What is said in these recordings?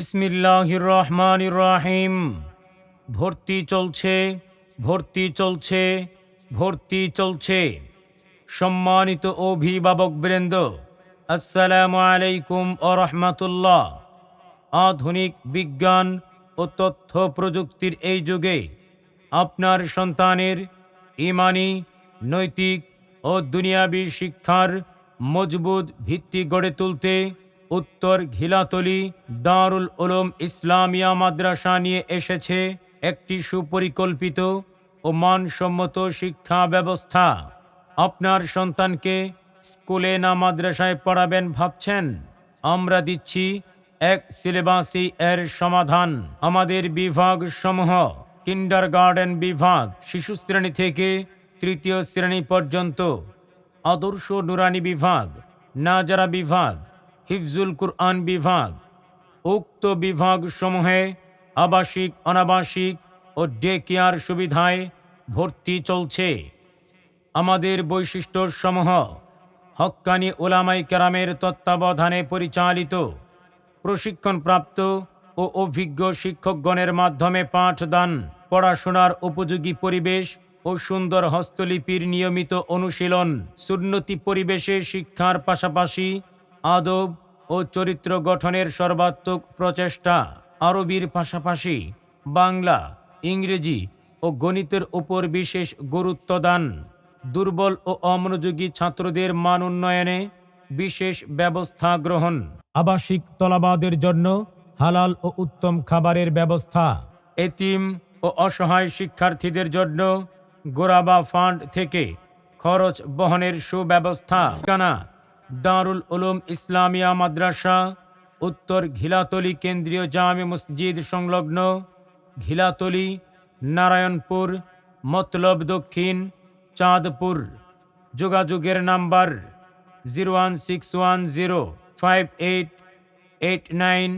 বিসমিল্লাহির রহমানির রাহিম ভর্তি চলছে ভর্তি চলছে ভর্তি চলছে। সম্মানিত অভিভাবক বৃন্দ, আসসালামু আলাইকুম ও রহমতুল্লাহ। আধুনিক বিজ্ঞান ও তথ্য প্রযুক্তির এই যুগে আপনার সন্তানের ইমানি, নৈতিক ও দুনিয়াবী শিক্ষার মজবুত ভিত্তি গড়ে তুলতে উত্তর ঘিলাতলি দারুল উলুম ইসলামিয়া মাদ্রাসা নিয়ে এসেছে একটি সুপরিকল্পিত ও মানসম্মত শিক্ষা ব্যবস্থা। আপনার সন্তানকে স্কুলে না মাদ্রাসায় পড়াবেন ভাবছেন? আমরা দিচ্ছি এক সিলেবাসই এর সমাধান। আমাদের বিভাগ সমূহ কিন্ডার গার্ডেন বিভাগ শিশু শ্রেণি থেকে তৃতীয় শ্রেণি পর্যন্ত, আদর্শ নুরানি বিভাগ, নাজারা বিভাগ হিফজুল কুরআন বিভাগ। উক্ত বিভাগ সমূহে আবাসিক, অনাবাসিক ও ডে কেয়ার সুবিধায় ভর্তি চলছে। আমাদের বৈশিষ্ট্যসমূহ হক্কানি ওলামাই কেরামের তত্ত্বাবধানে পরিচালিত, প্রশিক্ষণপ্রাপ্ত ও অভিজ্ঞ শিক্ষকগণের মাধ্যমে পাঠদান, পড়াশোনার উপযোগী পরিবেশ ও সুন্দর হস্তলিপির নিয়মিত অনুশীলন সুন্নতি পরিবেশে শিক্ষার পাশাপাশি আদব ও চরিত্র গঠনের সর্বাত্মক প্রচেষ্টা আরবির পাশাপাশি বাংলা, ইংরেজি ও গণিতের উপর বিশেষ গুরুত্ব দান। দুর্বল ও অমনোযোগী ছাত্রদের মান উন্নয়নে বিশেষ ব্যবস্থা গ্রহণ। আবাসিক তলাবাদের জন্য হালাল ও উত্তম খাবারের ব্যবস্থা। এতিম ও অসহায় শিক্ষার্থীদের জন্য গোরাবা ফান্ড থেকে খরচ বহনের সুব্যবস্থা। ঠিকানা দারুল উলুম ইসলামিয়া মাদ্রাসা, উত্তর ঘিলাতলি কেন্দ্রীয় জামে মসজিদ সংলগ্ন ঘিলাতলি, নারায়ণপুর, মতলব দক্ষিণ, চাঁদপুর। যোগাযোগের number zero one six one zero five eight eight nine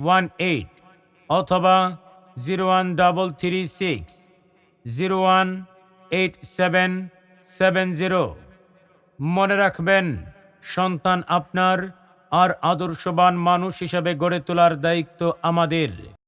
one eight অথবা zero one double three six zero one eight seven seven zero. মনে রাখবেন সন্তান আপনার আর আদর্শবান মানুষ হিসাবে গড়ে তোলার দায়িত্ব আমাদের।